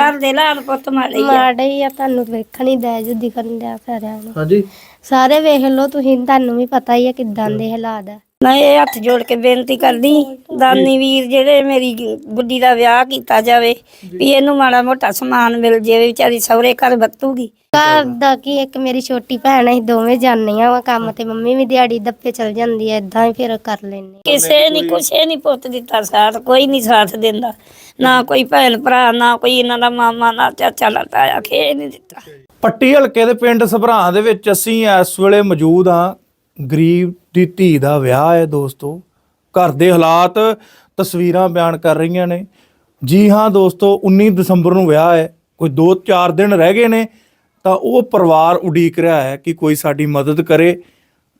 ਘਰ ਦੇ ਲਾਲ ਪੁੱਤ ਮਾੜੇ ਆ। ਮਾੜੇ ਹੀ ਆ ਤੁਹਾਨੂੰ ਵੇਖਣ ਹੀ ਦੇ ਜੋ ਦਿਖਣ ਦਿਆ ਸਾਰਿਆਂ ਨੂੰ। ਹਾਂਜੀ। ਸਾਰੇ ਵੇਖ ਲਓ ਤੁਸੀਂ ਤੁਹਾਨੂੰ ਵੀ ਪਤਾ ਹੀ ਆ ਕਿਦਾਂ ਦੇ ਹਾਲਾਤ ਆ। ਮੈਂ ਇਹ ਹੱਥ ਜੋੜ ਕੇ ਬੇਨਤੀ ਕਰਦੀ ਦਾਨੀ ਵੀਰ ਜਿਹੜੇ ਮੇਰੀ ਗੁੱਡੀ ਦਾ ਵਿਆਹ ਕੀਤਾ ਜਾਵੇ ਵੀ ਇਹਨੂੰ ਮਾੜਾ ਮੋਟਾ ਸਮਾਨ ਮਿਲ ਜਾਵੇ ਵਿਚਾਰੀ ਸਹੁਰੇ ਘਰ ਬੱਤੂਗੀ ਘਰ ਦਾ ਕੀ ਇੱਕ ਮੇਰੀ ਛੋਟੀ ਭੈਣ ਅਸੀਂ ਦੋਵੇਂ ਜਾਂਦੀਆਂ ਵਾ ਕੰਮ ਤੇ ਮੰਮੀ ਵੀ ਦਿਹਾੜੀ ਦੱਪੇ ਚਲ ਜਾਂਦੀ ਐ ਇਦਾਂ ਹੀ ਫਿਰ ਕਰ ਲੈਨੇ ਕਿਸੇ ਨੇ ਕੁਛੇ ਨਹੀਂ ਪੁੱਤ ਦਿੱਤਾ ਸਾਥ ਕੋਈ ਨਹੀਂ ਸਾਥ ਦਿੰਦਾ। ਨਾ ਕੋਈ ਭੈਣ ਭਰਾ ਨਾ ਕੋਈ ਇਹਨਾਂ ਦਾ ਮਾਮਾ ਨਾ ਚਾਚਾ ਨਾ ਤਾਇਆ ਖੇ ਨਹੀਂ ਦਿੱਤਾ। ਪੱਟੀ ਹਲਕੇ ਦੇ ਪਿੰਡ ਸਭਰਾਂ ਦੇ ਵਿੱਚ ਅਸੀਂ ਇਸ ਵੇਲੇ ਮੌਜੂਦ ਹਾਂ। ਗਰੀਬ ਦੀ ਧੀ ਦਾ ਵਿਆਹ ਹੈ ਦੋਸਤੋ। ਘਰ ਦੇ ਹਾਲਾਤ ਤਸਵੀਰਾਂ ਬਿਆਨ ਕਰ ਰਹੀਆਂ ਨੇ। ਜੀ ਹਾਂ ਦੋਸਤੋ 19 ਦਸੰਬਰ ਨੂੰ ਵਿਆਹ ਹੈ। ਕੋਈ 2-4 ਦਿਨ ਰਹਿ ਗਏ ਨੇ ਤਾਂ ਉਹ ਪਰਿਵਾਰ ਉਡੀਕ ਰਿਹਾ ਹੈ ਕਿ ਕੋਈ ਸਾਡੀ ਮਦਦ ਕਰੇ।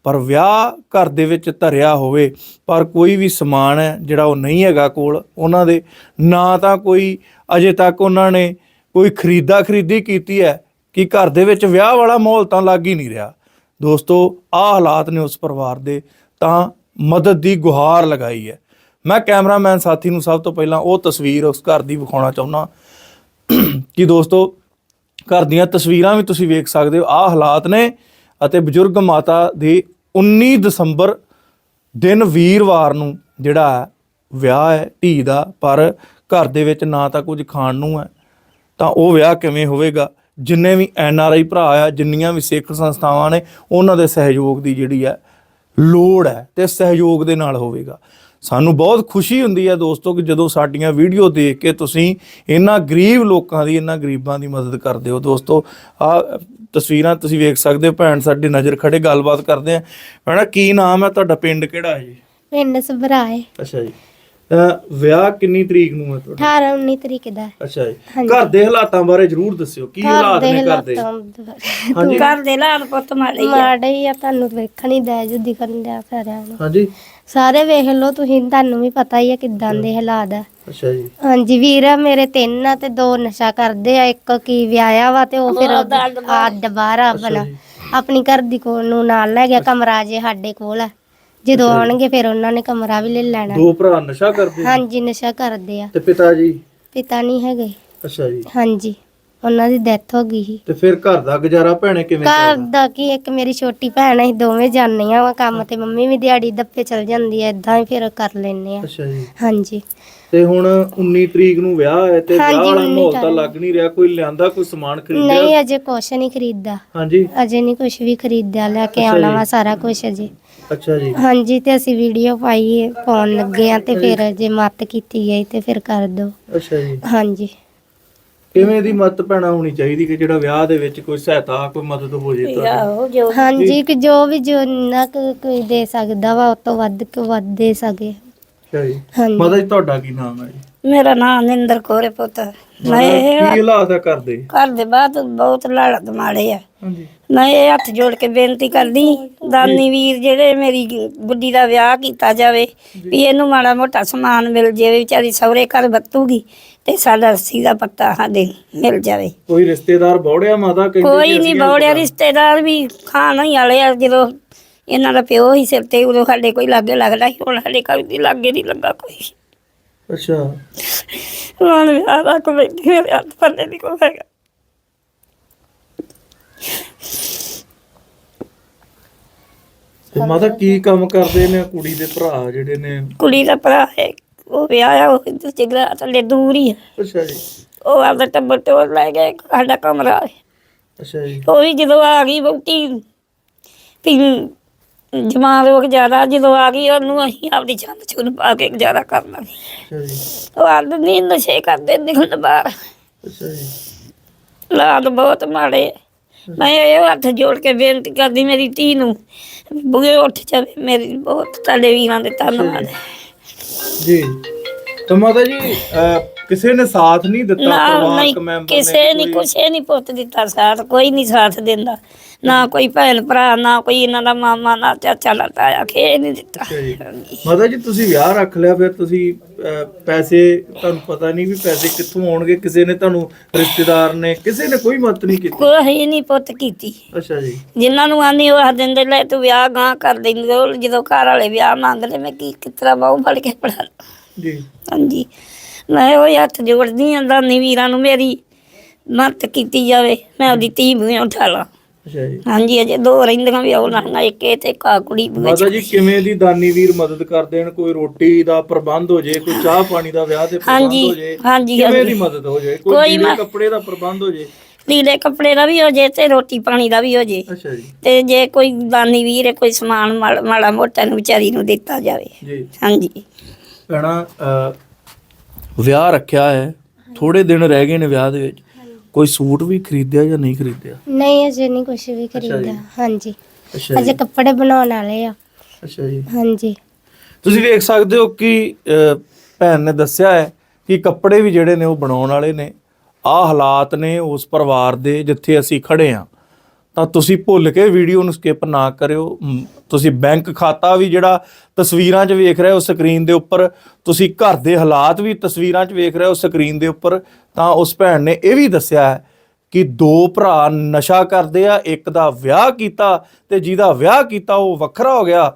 ਪਰ ਵਿਆਹ ਘਰ ਦੇ ਵਿੱਚ ਧਰਿਆ ਹੋਵੇ, ਪਰ ਕੋਈ ਵੀ ਸਮਾਨ ਹੈ ਜਿਹੜਾ ਉਹ ਨਹੀਂ ਹੈਗਾ ਕੋਲ, ਉਹਨਾਂ ਦੇ ਨਾ ਤਾਂ ਕੋਈ ਅਜੇ ਤੱਕ ਉਹਨਾਂ ਨੇ ਕੋਈ ਖਰੀਦਾ ਖਰੀਦੀ ਕੀਤੀ ਹੈ ਕਿ ਘਰ ਦੇ ਵਿੱਚ ਵਿਆਹ ਵਾਲਾ ਮਾਹੌਲ ਤਾਂ ਲੱਗ ਹੀ ਨਹੀਂ ਰਿਹਾ। ਦੋਸਤੋ, ਆਹ ਹਾਲਾਤ ਨੇ ਉਸ ਪਰਿਵਾਰ ਦੇ, ਤਾਂ ਮਦਦ ਦੀ ਗੁਹਾਰ ਲਗਾਈ ਹੈ। ਮੈਂ ਕੈਮਰਾਮੈਨ ਸਾਥੀ ਨੂੰ ਸਭ ਤੋਂ ਪਹਿਲਾਂ ਉਹ ਤਸਵੀਰ ਉਸ ਘਰ ਦੀ ਵਿਖਾਉਣਾ ਚਾਹੁੰਦਾ ਕਿ ਦੋਸਤੋ, ਘਰ ਦੀਆਂ ਤਸਵੀਰਾਂ ਵੀ ਤੁਸੀਂ ਵੇਖ ਸਕਦੇ ਹੋ। ਆਹ ਹਾਲਾਤ ਨੇ ਅਤੇ ਬਜ਼ੁਰਗ ਮਾਤਾ ਦੀ 19 ਦਸੰਬਰ ਦਿਨ ਵੀਰਵਾਰ ਨੂੰ ਜਿਹੜਾ ਹੈ, ਵਿਆਹ ਹੈ ਧੀ ਦਾ, ਪਰ ਘਰ ਦੇ ਵਿੱਚ ਨਾ ਤਾਂ ਕੁਝ ਖਾਣ ਨੂੰ ਹੈ, ਤਾਂ ਉਹ ਵਿਆਹ ਕਿਵੇਂ ਹੋਵੇਗਾ? ਜਿੰਨੇ ਵੀ ਐਨ ਆਰ ਆਈ ਭਰਾ ਆ, ਜਿੰਨੀਆਂ ਵੀ ਸਿੱਖ ਸੰਸਥਾਵਾਂ ਨੇ, ਉਹਨਾਂ ਦੇ ਸਹਿਯੋਗ ਦੀ ਜਿਹੜੀ ਹੈ ਲੋੜ ਹੈ ਤੇ ਸਹਿਯੋਗ ਦੇ ਨਾਲ ਹੋਵੇਗਾ। ਸਾਨੂੰ ਬਹੁਤ ਖੁਸ਼ੀ ਹੁੰਦੀ ਹੈ ਦੋਸਤੋ ਕਿ ਜਦੋਂ ਸਾਡੀਆਂ ਵੀਡੀਓ ਦੇਖ ਕੇ ਤੁਸੀਂ ਇਹਨਾਂ ਗਰੀਬ ਲੋਕਾਂ ਦੀ, ਇਹਨਾਂ ਗਰੀਬਾਂ ਦੀ ਮਦਦ ਕਰਦੇ ਹੋ ਦੋਸਤੋ। ਆ ਤਸਵੀਰਾਂ ਤੁਸੀਂ ਵੇਖ ਸਕਦੇ ਹੋ ਭੈਣ ਸਾਡੀ ਨਜ਼ਰ ਖੜੇ ਗੱਲਬਾਤ ਕਰਦੇ ਆ। ਭੈਣਾ ਕੀ ਨਾਮ ਹੈ ਤੁਹਾਡਾ? ਪਿੰਡ ਕਿਹੜਾ ਹੈ ਜੀ? ਪਿੰਡ ਸਭਰਾਏ। ਅੱਛਾ ਜੀ। ਵਿਆਹ ਕਿੰਨੀ ਤਰੀਕ ਨੂੰ ਹੈ ਤੁਹਾਡਾ? 18 19 ਤਰੀਕ ਦਾ। ਅੱਛਾ ਜੀ। ਘਰ ਦੇ ਹਾਲਾਤਾਂ ਬਾਰੇ ਜਰੂਰ ਦੱਸਿਓ। ਕੀ ਹਾਲਾਤ ਦੇ ਨੇ ਘਰ ਦੇ? ਹਾਲਾਤਾਂ ਹਾਂਜੀ। ਘਰ ਦੇ ਲਾਲ ਪੁੱਤ ਮਾੜੇ ਆ। ਮਾੜੇ ਆ ਤੁਹਾਨੂੰ ਵੇਖਣ ਹੀ ਦੇ ਜੋ ਦਿਖਣ ਦਿਆ ਸਾਰਿਆਂ ਨੂੰ। ਹਾਂਜੀ। ਸਾਰੇ ਵੇਖ ਲਓ ਤੁਸੀਂ ਤੁਹਾਨੂੰ ਵੀ ਪਤਾ ਹੀ ਆ ਕਿਦਾਂ ਦੇ ਹਾਲਾਤ ਆ। ਅੱਛਾ ਜੀ। ਹਾਂਜੀ ਵੀਰ ਆ ਮੇਰੇ ਤਿੰਨ ਆ ਤੇ ਦੋ ਨਸ਼ਾ ਕਰਦੇ ਆ ਇੱਕ ਕੀ ਵਿਆਹਿਆ ਵਾ ਤੇ ਉਹ ਫਿਰ ਅੱਡ ਬਾਹਰ ਆ ਆਪਣਾ ਆਪਣੀ ਘਰ ਦੀ ਕੋਲ ਨੂੰ ਨਾਲ ਲੈ ਗਿਆ ਕਮਰਾ ਜੇ ਸਾਡੇ ਕੋਲ ਆ। ਜਦੋਂ ਆਉਣਗੇ ਫਿਰ ਉਹਨਾਂ ਨੇ ਕਮਰਾ ਵੀ ਲੈ ਲੈਣਾ। ਦੋ ਭਰਾ ਨਸ਼ਾ ਕਰਦੇ ਹਾਂਜੀ ਨਸ਼ਾ ਕਰਦੇ ਆ। ਤੇ ਪਿਤਾ ਜੀ? ਪਿਤਾ ਨਹੀਂ ਹੈਗੇ। ਅੱਛਾ ਜੀ। ਹਾਂਜੀ। ਉਹਨਾਂ ਦੀ ਡੈਥ ਹੋ ਗਈ ਸੀ। ਤੇ ਫਿਰ ਘਰ ਦਾ ਗੁਜ਼ਾਰਾ ਭੈਣੇ ਕਿਵੇਂ ਘਰ ਦਾ ਕੀ ਇੱਕ ਮੇਰੀ ਛੋਟੀ ਭੈਣ ਅਸੀਂ ਦੋਵੇਂ ਜਾਂਦੀਆਂ ਵਾ ਕੰਮ ਤੇ। ਮੰਮੀ ਵੀ ਦਿਹਾੜੀ ਦੱਪੇ ਚਲ ਜਾਂਦੀ ਐ ਇਦਾਂ ਹੀ ਫਿਰ ਕਰ ਲੈਨੇ ਆ। ਅੱਛਾ ਜੀ। ਹਾਂਜੀ। ਤੇ ਹੁਣ 19 ਤਰੀਕ ਨੂੰ ਵਿਆਹ ਹੈ ਤੇ ਵਿਆਹ ਹਾਂਜੀ, ਵਾਲਾ 19 ਮਾਹੌਲ ਤਾਂ। ਲੱਗ ਨਹੀਂ ਰਿਹਾ ਕੋਈ ਲਿਆਂਦਾ ਕੋਈ ਸਮਾਨ ਖਰੀਦਿਆ? ਨਹੀਂ ਅਜੇ ਕੁਛ ਨਹੀਂ ਖਰੀਦਦਾ। ਹਾਂਜੀ। ਅਜੇ ਨਹੀਂ ਕੁਛ ਵੀ ਖਰੀਦਿਆ ਲੈ ਕੇ ਅੱਛਾ ਆਉਣਾ ਜੀ। ਵਾ ਸਾਰਾ ਕੁਛ ਅਜੇ। ਅੱਛਾ ਜੀ। ਹਾਂਜੀ ਤੇ ਅਸੀਂ ਵੀਡੀਓ ਪਾਈਏ ਪਾਉਣ ਲੱਗੇ ਆ ਤੇ ਫਿਰ ਜੇ ਮਤ ਕੀਤੀ ਗਈ ਤੇ ਫਿਰ ਕਰ ਦੋ। ਅੱਛਾ ਜੀ। ਹਾਂਜੀ। ਕਿਵੇਂ ਦੀ ਮਤ ਪੈਣਾ ਹੋਣੀ ਚਾਹੀਦੀ ਕਿ ਜਿਹੜਾ ਵਿਆਹ ਦੇ ਵਿੱਚ ਕੋਈ ਸਹਾਇਤਾ ਕੋਈ ਮਦਦ ਹੋ ਜੇ ਆਹੋ ਜੋ ਹਾਂਜੀ ਕਿ ਜੋ ਵੀ ਜੋ ਨਾ ਕੋਈ ਦੇ ਸਕਦਾ ਵਾ ਉਹ ਤੋਂ ਵੱਧ ਤੋਂ ਵੱਧ ਦੇ ਸਕੇ। ਅੱਛਾ ਜੀ। ਹਾਂਜੀ। ਮਾਤਾ ਜੀ ਤੁਹਾਡਾ ਕੀ ਨਾਮ ਹੈ ਜੀ? ਮੇਰਾ ਨਾਮ ਨਿੰਦਰ ਕੌਰ ਪੁੱਤ। ਮੈਂ ਕੀ ਇਹ ਹਾਲਾਤ ਹੈ ਘਰ ਦੇ? ਘਰ ਦੇ ਬਾਅਦ ਬਹੁਤ ਲਾਲਤ ਮਾੜੇ ਆ। ਹਾਂਜੀ। ਮੈਂ ਇਹ ਹੱਥ ਜੋੜ ਕੇ ਬੇਨਤੀ ਕਰਦੀ ਦਾਨੀ ਵੀਰ ਜਿਹੜੇ ਮੇਰੀ ਗੁੱਡੀ ਦਾ ਵਿਆਹ ਕੀਤਾ ਜਾਵੇ ਵੀ ਇਹਨੂੰ ਮਾੜਾ ਮੋਟਾ ਸਮਾਨ ਮਿਲ ਜਾਵੇ ਵਿਚਾਰੀ ਸਹੁਰੇ ਘਰ ਬੱਤੂਗੀ ਤੇ ਸਾਡਾ ਰੱਸੀ ਦਾ ਪੱਤਾ ਸਾਡੇ ਮਿਲ ਜਾਵੇ। ਕੋਈ ਰਿਸ਼ਤੇਦਾਰ ਬੌੜਿਆ ਮਾਤਾ ਕਹਿੰਦੇ ਕੋਈ ਨਹੀਂ ਬੌੜਿਆ ਰਿਸ਼ਤੇਦਾਰ ਵੀ ਖਾਣ ਹੀ ਵਾਲੇ ਆ ਜਦੋਂ ਇਹਨਾਂ ਦਾ ਪਿਓ ਹੀ ਸਿਰ ਤੇ ਉਦੋਂ ਸਾਡੇ ਕੋਈ ਲਾਗੇ ਲੱਗਦਾ ਸੀ ਹੁਣ ਸਾਡੇ ਘਰ ਦੀ ਲਾਗੇ ਨਹੀਂ ਲੱਗਾ ਕੋਈ। ਅੱਛਾ। ਹੁਣ ਵਿਆਹ ਦਾ ਕੋਈ ਮੇਰੇ ਹੱਥ ਪੱਲੇ ਨਹੀਂ ਕੋਈ ਹੈਗਾ। ਤੇ ਮਾਤਾ ਕੀ ਕੰਮ ਕਰਦੇ ਨੇ ਕੁੜੀ ਦੇ ਭਰਾ ਜਿਹੜੇ ਨੇ? ਕੁੜੀ ਦਾ ਭਰਾ ਹੈ। ਉਹ ਵਿਆਹਿਆ ਉਹ ਜਿਗਰਾ ਥੱਲੇ ਦੂਰ ਹੀ ਹੈ ਅੱਛਾ ਜੀ। ਉਹ ਆਪਦਾ ਟੱਬਰ ਟੋਰ ਲੈ ਗਏ ਸਾਡਾ ਕਮਰਾ ਅੱਛਾ ਜੀ। ਉਹ ਵੀ ਜਦੋਂ ਆ ਗਈ ਵਹੁਟੀ ਵੀ ਜਮਾਂ ਲੋਕ ਜ਼ਿਆਦਾ ਜਦੋਂ ਆ ਗਈ ਉਹਨੂੰ ਅਸੀਂ ਆਪਦੀ ਚੰਦ ਚੁਨ ਪਾ ਕੇ ਗੁਜ਼ਾਰਾ ਕਰ ਲਾਂਗੇ। ਅੱਛਾ ਜੀ। ਉਹ ਆਦ ਨਹੀਂ ਨਸ਼ੇ ਕਰਦੇ ਨਿਕਲਣ ਬਾਹਰ। ਅੱਛਾ ਜੀ। ਲਾਦ ਬਹੁਤ ਮਾੜੇ ਆ। ਮੈਂ ਇਹ ਹੱਥ ਜੋੜ ਕੇ ਬੇਨਤੀ ਕਰਦੀ ਮੇਰੀ ਧੀ ਨੂੰ ਬੁਗੇ ਉੱਠ ਜਾਵੇ ਮੇਰੀ ਬਹੁਤ ਤੁਹਾਡੇ ਵੀਰਾਂ ਦੇ ਧੰਨਵਾਦ ਜੀ ਤਾਂ ਮਾਤਾ ਜੀ ਅਹ, ਕਿਸੇ ਨੇ ਸਾਥ ਨਹੀਂ ਦਿੱਤਾ ਨਾ ਪਰਿਵਾਰਕ ਨਹੀਂ ਮੈਂਬਰ ਕਿਸੇ ਨੇ ਕੁਛੇ ਨਹੀਂ ਪੁੱਤ ਦਿੱਤਾ ਸਾਥ ਕੋਈ ਨਹੀਂ ਸਾਥ ਦਿੰਦਾ। ਨਾ ਕੋਈ ਭੈਣ ਭਰਾ ਨਾ ਕੋਈ ਇਹਨਾਂ ਦਾ ਮਾਮਾ ਨਾ ਚਾਚਾ ਤਾਇਆ ਖੇ ਨਹੀਂ ਦਿੱਤਾ। ਮਾਤਾ ਜੀ ਤੁਸੀਂ ਵਿਆਹ ਰੱਖ ਲਿਆ ਫਿਰ ਤੁਸੀਂ ਅਹ, ਪੈਸੇ ਤੁਹਾਨੂੰ ਪਤਾ ਨਹੀਂ ਵੀ ਪੈਸੇ ਕਿੱਥੋਂ ਆਉਣਗੇ ਕਿਸੇ ਨੇ ਤੁਹਾਨੂੰ ਰਿਸ਼ਤੇਦਾਰ ਨੇ ਕਿਸੇ ਨੇ ਕੋਈ ਮਦਦ ਨਹੀਂ ਕੀਤੀ। ਕੋਈ ਨਹੀਂ ਪੁੱਤ ਕੀਤੀ। ਅੱਛਾ ਜੀ। ਜਿਨ੍ਹਾਂ ਨੂੰ ਆਂਦੀ ਉਹ ਆ ਦਿੰਦੇ ਲੈ ਤੂੰ ਵਿਆਹ ਗਾਂ ਕਰ ਦਿੰਦੇ ਉਹ ਜਦੋਂ ਘਰ ਵਾਲੇ ਵਿਆਹ ਮੰਗਦੇ ਮੈਂ ਕੀ ਕਿਤਰਾ ਬਾਹੂ ਫੜ ਕੇ ਪੜਾ ਜੀ। ਹਾਂਜੀ। ਮੈਂ ਉਹ ਹੱਥ ਜੋੜਦੀ ਆਂ ਦਾਨੀ ਵੀਰਾਂ ਨੂੰ ਮੇਰੀ ਮਦਦ ਕੀਤੀ ਜਾਵੇ ਮੈਂ ਆਪਦੀ ਧੀ ਨੂੰ ਉਠਾ ਲਾਂ। ਅੱਛਾ ਜੀ। ਹਾਂਜੀ ਅਜੇ ਦੋ ਰਹਿੰਦੀਆਂ ਵੀ ਉਹ ਨਾ ਇੱਕ ਇਹ ਤੇ ਕਾ ਕੁੜੀ ਮਾਤਾ ਜੀ ਕਿਵੇਂ ਦੀ ਦਾਨੀ ਵੀਰ ਮਦਦ ਕਰ ਦੇਣ ਕੋਈ ਰੋਟੀ ਦਾ ਪ੍ਰਬੰਧ ਹੋ ਜੇ ਕੋਈ ਚਾਹ ਪਾਣੀ ਦਾ ਵਿਆਹ ਤੇ ਪ੍ਰਬੰਧ ਹਾਂਜੀ, ਹੋ ਜੇ ਹਾਂਜੀ, ਕਿਵੇਂ ਹਾਂਜੀ। ਦੀ ਮਦਦ ਹੋ ਜੇ ਕੋਈ ਕੋਈ ਲੀੜੇ ਕੱਪੜੇ ਦਾ ਪ੍ਰਬੰਧ ਹੋ ਜੇ? ਲੀੜੇ ਕੱਪੜੇ ਦਾ ਵੀ ਹੋ ਜੇ ਤੇ ਰੋਟੀ ਪਾਣੀ ਦਾ ਵੀ ਹੋ ਜੇ। ਅੱਛਾ ਜੀ। ਤੇ ਜੇ ਕੋਈ ਦਾਨੀ ਵੀਰ ਹੈ, ਕੋਈ ਸਮਾਨ ਮਾੜਾ ਮਾੜਾ ਮੋਟਾ ਨੂੰ ਵਿਚਾਰੀ ਨੂੰ ਦਿੱਤਾ ਜਾਵੇ। ਜੀ। ਹਾਂਜੀ। ਭੈਣਾ ਅਹ, ਵਿਆਹ ਰੱਖਿਆ ਹੈ ਥੋੜੇ ਦਿਨ ਰਹਿ ਗਏ ਨੇ ਵਿਆਹ ਦੇ ਵਿੱਚ। ਕੋਈ ਸੂਟ ਵੀ ਖਰੀਦਿਆ ਜਾਂ ਨਹੀਂ ਖਰੀਦਿਆ? ਨਹੀਂ ਅਜੇ ਨਹੀਂ ਕੁਝ ਵੀ। ਖਰੀਦਿਆ ਹਾਂਜੀ। ਅੱਛਾ ਅਜੇ ਕੱਪੜੇ ਬਣਾਉਣ ਵਾਲੇ ਆ। ਅੱਛਾ ਜੀ। ਹਾਂਜੀ। ਤੁਸੀਂ ਵੇਖ ਸਕਦੇ ਹੋ ਕਿ ਅਹ, ਭੈਣ ਨੇ ਦੱਸਿਆ ਹੈ ਕਿ ਕੱਪੜੇ ਵੀ ਜਿਹੜੇ ਨੇ ਉਹ ਬਣਾਉਣ ਵਾਲੇ ਨੇ। ਆਹ ਹਾਲਾਤ ਨੇ ਉਸ ਪਰਿਵਾਰ ਦੇ ਜਿੱਥੇ ਅਸੀਂ ਖੜੇ ਆ ਤਾਂ ਤੁਸੀਂ ਭੁੱਲ ਕੇ ਵੀਡੀਓ ਨੂੰ ਸਕਿਪ ਨਾ ਕਰਿਓ। ਤੁਸੀਂ ਬੈਂਕ ਖਾਤਾ ਵੀ ਜਿਹੜਾ ਤਸਵੀਰਾਂ 'ਚ ਵੇਖ ਰਹੇ ਹੋ ਸਕਰੀਨ ਦੇ ਉੱਪਰ, ਤੁਸੀਂ ਘਰ ਦੇ ਹਾਲਾਤ ਵੀ ਤਸਵੀਰਾਂ 'ਚ ਵੇਖ ਰਹੇ ਹੋ ਸਕਰੀਨ ਦੇ ਉੱਪਰ, ਤਾਂ ਉਸ ਭੈਣ ਨੇ ਇਹ ਵੀ ਦੱਸਿਆ ਹੈ ਕਿ ਦੋ ਭਰਾ ਨਸ਼ਾ ਕਰਦੇ ਆ, ਇੱਕ ਦਾ ਵਿਆਹ ਕੀਤਾ ਤੇ ਜਿਹਦਾ ਵਿਆਹ ਕੀਤਾ ਉਹ ਵੱਖਰਾ ਹੋ ਗਿਆ।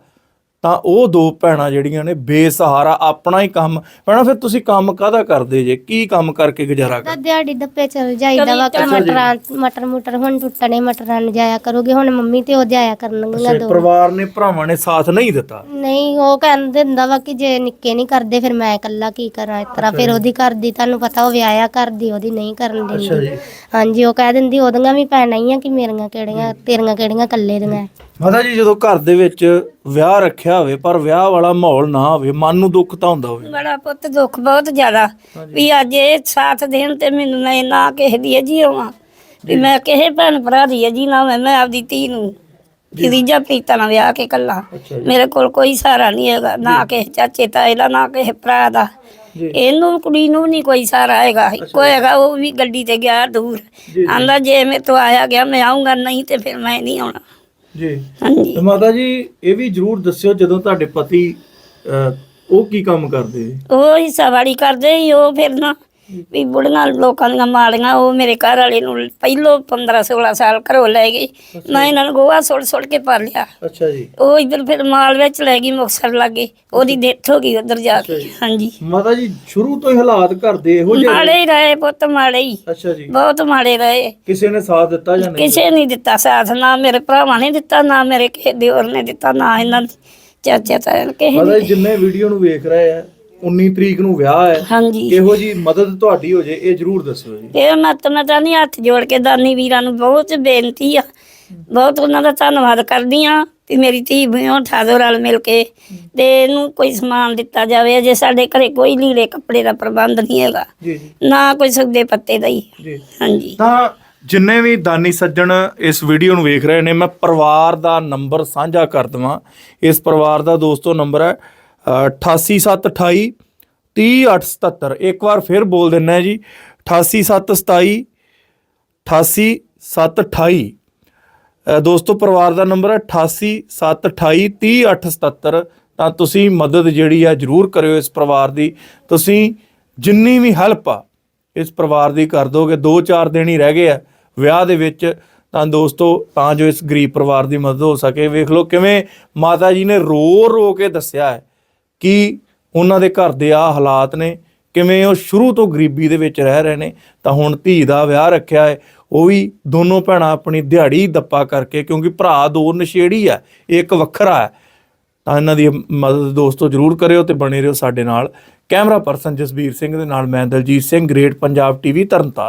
ਤਾਂ ਉਹ ਦੋ ਭੈਣਾਂ ਜਿਹੜੀਆਂ ਨੇ ਬੇਸਹਾਰਾ ਆਪਣਾ ਹੀ ਕੰਮ ਭੈਣਾ ਫਿਰ ਤੁਸੀਂ ਕੰਮ ਕਾਹਦਾ ਕਰਦੇ ਜੇ? ਕੀ ਕੰਮ ਕਰਕੇ ਗੁਜ਼ਾਰਾ ਤਾਂ ਕਰ ਦਿਹਾੜੀ ਦੱਪੇ ਚਲ ਜਾਈਦਾ ਵਾ ਕਿ ਮਟਰਾਂ ਮਟਰ ਮੁਟਰ ਹੁਣ ਟੁੱਟਣੇ ਮਟਰਾਂ ਨੂੰ ਜਾਇਆ ਕਰੋਗੇ ਹੁਣ ਮੰਮੀ ਤੇ ਉਹ ਜਾਇਆ ਕਰਨਗੀਆਂ ਅੱਛਾ, ਦੋ। ਪਰਿਵਾਰ ਨੇ ਭਰਾਵਾਂ ਨੇ ਸਾਥ ਨਹੀਂ ਦਿੱਤਾ? ਨਹੀਂ ਉਹ ਕਹਿੰਦੇ ਹੁੰਦਾ ਵਾ ਕਿ ਜੇ ਨਿੱਕੇ ਨਹੀਂ ਕਰਦੇ ਫਿਰ ਮੈਂ ਇਕੱਲਾ ਕੀ ਕਰਾਂ ਇਸ ਤਰ੍ਹਾਂ ਫਿਰ ਉਹਦੀ ਘਰ ਦੀ ਤੁਹਾਨੂੰ ਪਤਾ ਉਹ ਵਿਆਹਿਆ ਕਰਦੀ ਉਹਦੀ ਨਹੀਂ ਕਰਨ ਅੱਛਾ ਦਿੰਦੀ। ਜੀ। ਹਾਂਜੀ ਉਹ ਕਹਿ ਦਿੰਦੀ ਉਹਦੀਆਂ ਵੀ ਭੈਣਾਂ ਹੀ ਆ ਕਿ ਮੇਰੀਆਂ ਕਿਹੜੀਆਂ ਤੇਰੀਆਂ ਕਿਹੜੀਆਂ ਇਕੱਲੇ ਦੀਆਂ। ਮਾਤਾ ਜੀ ਜਦੋਂ ਘਰ ਦੇ ਵਿੱਚ ਵਿਆਹ ਰੱਖਿਆ ਹੋਵੇ ਪਰ ਵਿਆਹ ਵਾਲਾ ਮਾਹੌਲ ਨਾ ਹੋਵੇ ਮਨ ਨੂੰ ਦੁੱਖ ਤਾਂ ਹੁੰਦਾ ਹੋਵੇ। ਬੜਾ ਪੁੱਤ ਦੁੱਖ ਬਹੁਤ ਜ਼ਿਆਦਾ। ਵੀ ਅੱਜ ਇਹ ਸਾਥ ਦੇਣ ਤੇ ਮੈਨੂੰ ਨਾ ਨਾ ਕਿਸੇ ਦੀ ਜੀ ਹੋਵਾਂ। ਵੀ ਮੈਂ ਕਿਸੇ ਭੈਣ ਭਰਾ ਦੀ ਜੀ ਨਾ ਮੈਂ ਮੈਂ ਆਪਦੀ ਧੀ ਨੂੰ ਜੀਜਾ ਪ੍ਰੀਤਾ ਨਾਲ ਵਿਆਹ ਕੇ ਕੱਲਾ। ਮੇਰੇ ਕੋਲ ਕੋਈ ਸਹਾਰਾ ਨਹੀਂ ਹੈਗਾ ਨਾ ਕਿਸੇ ਚਾਚੇ ਤਾਏ ਦਾ ਨਾ ਕਿਸੇ ਭਰਾ ਦਾ। ਇਹਨੂੰ ਕੁੜੀ ਨੂੰ ਨਹੀਂ ਕੋਈ ਸਹਾਰਾ ਹੈਗਾ। ਇੱਕੋ ਹੈਗਾ ਉਹ ਵੀ ਗੱਡੀ ਤੇ ਗਿਆ ਦੂਰ। ਆਂਦਾ ਜੇ ਮੈਂ ਤੋਂ ਆਇਆ ਗਿਆ ਮੈਂ ਆਉਂਗਾ ਨਹੀਂ ਤੇ ਫਿਰ ਮੈਂ ਨਹੀਂ ਆਉਣਾ। ਜੀ। ਹਾਂਜੀ। ਤੇ ਮਾਤਾ ਜੀ ਇਹ ਵੀ ਜਰੂਰ ਦੱਸਿਓ ਜਦੋਂ ਤੁਹਾਡੇ ਪਤੀ ਅਹ, ਉਹ ਕੀ ਕੰਮ ਕਰਦੇ? ਉਹ ਹਿੱਸਾਵਾੜੀ ਕਰਦੇ ਸੀ ਉਹ ਫਿਰ ਨਾ ਵੀ ਬੁੜੀਆਂ ਲੋਕਾਂ ਦੀਆਂ ਮਾਲੀਆਂ ਉਹ ਮੇਰੇ ਘਰ ਵਾਲੇ ਨੂੰ ਪਹਿਲੋਂ 15 16 ਸਾਲ ਘਰੋਂ ਲੈ ਗਈ ਮੈਂ ਇਹਨਾਂ ਨੂੰ ਗੋਹਾ ਸੁੱਟ ਸੁੱਟ ਕੇ ਪਾ ਲਿਆ। ਅੱਛਾ ਜੀ। ਉਹ ਇਧਰ ਫਿਰ ਮਾਲ ਵਿੱਚ ਲੈ ਗਈ ਮੁਕਸਰ ਲੱਗੇ। ਉਹਦੀ ਡੈਥ ਹੋ ਗਈ ਉਧਰ ਜਾ ਕੇ। ਹਾਂਜੀ। ਮਾਤਾ ਜੀ ਸ਼ੁਰੂ ਤੋਂ ਹੀ ਹਾਲਾਤ ਘਰ ਦੇ ਇਹੋ ਜਿਹੇ ਮਾੜੇ ਹੀ ਰਹੇ ਪੁੱਤ ਮਾੜੇ ਹੀ। ਅੱਛਾ ਜੀ। ਬਹੁਤ ਮਾੜੇ ਰਹੇ। ਕਿਸੇ ਨੇ ਸਾਥ ਦਿੱਤਾ ਜਾਂ ਨਹੀਂ ਕਿਸੇ ਨਹੀਂ ਦਿੱਤਾ ਸਾਥ ਨਾ ਮੇਰੇ ਭਰਾਵਾਂ ਨੇ ਦਿੱਤਾ ਨਾ ਮੇਰੇ ਕਿਸੇ ਦਿਓਰ ਨੇ ਦਿੱਤਾ ਨਾ ਇਹਨਾਂ ਚਾਚਾ ਨੇ ਕਿਸੇ ਮਾਤਾ ਨੇ ਜੀ ਜਿੰਨੇ ਵੀਡੀਓ ਨੂੰ ਵੇਖ ਰਹੇ ਆ 19 ਤਰੀਕ ਨੂੰ ਵਿਆਹ ਹੈ। ਹਾਂਜੀ। ਕਿਹੋ ਜੀ ਮਦਦ ਤੁਹਾਡੀ ਹੋ ਜੇ ਇਹ ਜਰੂਰ ਦੱਸਿਓ ਜੀ। ਇਹ ਮਤ ਮੈਂ ਤਾਂ ਨਹੀਂ ਹੱਥ ਜੋੜ ਕੇ ਦਾਨੀ ਵੀਰਾਂ ਨੂੰ ਬਹੁਤ ਬੇਨਤੀ ਆ। ਬਹੁਤ ਉਹਨਾਂ ਦਾ ਧੰਨਵਾਦ ਕਰਦੀ ਆ ਕਿ ਮੇਰੀ ਧੀ ਬਿਓ ਠਾਦੋ ਰਲ ਮਿਲ ਕੇ ਤੇ ਇਹਨੂੰ ਕੋਈ ਸਮਾਨ ਦਿੱਤਾ ਜਾਵੇ। ਜੇ ਸਾਡੇ ਘਰੇ ਕੋਈ ਲੀੜੇ ਕੱਪੜੇ ਦਾ ਪ੍ਰਬੰਧ ਨਹੀਂ ਹੈਗਾ। ਜੀ ਜੀ। ਨਾ ਕੋਈ ਸੌਦੇ ਪੱਤੇ ਦਾ ਹੀ। ਜੀ। ਹਾਂਜੀ। ਤਾਂ ਜਿੰਨੇ ਵੀ ਦਾਨੀ ਸੱਜਣ ਇਸ ਵੀਡੀਓ ਨੂੰ ਵੇਖ ਰਹੇ ਨੇ ਮੈਂ ਪਰਿਵਾਰ ਦਾ ਨੰਬਰ ਸਾਂਝਾ ਕਰ ਦਵਾਂ। ਇਸ ਪਰਿਵਾਰ ਦਾ ਦੋਸਤੋ ਨੰਬਰ ਹੈ 88728 30877 ਇੱਕ ਵਾਰ ਫਿਰ ਬੋਲ ਦਿੰਨਾ ਜੀ। 88727 88728 ਅ, ਦੋਸਤੋ ਪਰਿਵਾਰ ਦਾ ਨੰਬਰ ਹੈ 88728 30877 ਤਾਂ ਤੁਸੀਂ ਮਦਦ ਜਿਹੜੀ ਆ ਜਰੂਰ ਕਰਿਓ ਇਸ ਪਰਿਵਾਰ ਦੀ। ਤੁਸੀਂ ਜਿੰਨੀ ਵੀ ਹੈਲਪ ਆ ਇਸ ਪਰਿਵਾਰ ਦੀ ਕਰ ਦੋਗੇ। 2-4 ਦਿਨ ਹੀ ਰਹਿ ਗਏ ਆ ਵਿਆਹ ਦੇ ਵਿੱਚ। ਤਾਂ ਦੋਸਤੋ ਤਾਂ ਜੋ ਇਸ ਗਰੀਬ ਪਰਿਵਾਰ ਦੀ ਮਦਦ ਹੋ ਸਕੇ। ਵੇਖ ਲਓ ਕਿਵੇਂ ਮਾਤਾ ਜੀ ਨੇ ਰੋ ਰੋ ਕੇ ਦੱਸਿਆ ਹੈ। ਕਿ ਉਹਨਾਂ ਦੇ ਘਰ ਦੇ ਆ ਹਾਲਾਤ ਨੇ? ਕਿਵੇਂ ਉਹ ਸ਼ੁਰੂ ਤੋਂ ਗਰੀਬੀ ਦੇ ਵਿੱਚ ਰਹਿ ਰਹੇ ਨੇ? ਤਾਂ ਹੁਣ ਧੀ ਦਾ ਵਿਆਹ ਰੱਖਿਆ ਹੈ। ਉਹ ਵੀ ਦੋਨੋਂ ਭੈਣਾਂ ਆਪਣੀ ਦਿਹਾੜੀ ਦੱਪਾ ਕਰਕੇ, ਕਿਉਂਕਿ ਭਰਾ ਦੋ ਨਸ਼ੇੜੀ ਆ ਇੱਕ ਵੱਖਰਾ ਹੈ। ਤਾਂ ਇਹਨਾਂ ਦੀ ਮਦਦ ਦੋਸਤੋ ਜਰੂਰ ਕਰਿਓ ਤੇ ਬਣੇ ਰਹੋ ਸਾਡੇ ਨਾਲ। ਕੈਮਰਾ ਪਰਸਨ ਜਸਬੀਰ ਸਿੰਘ ਦੇ ਨਾਲ ਮੈਂ ਦਲਜੀਤ ਸਿੰਘ, ਗ੍ਰੇਟ ਪੰਜਾਬ ਟੀਵੀ, ਤਰਨਤਾਰਨ।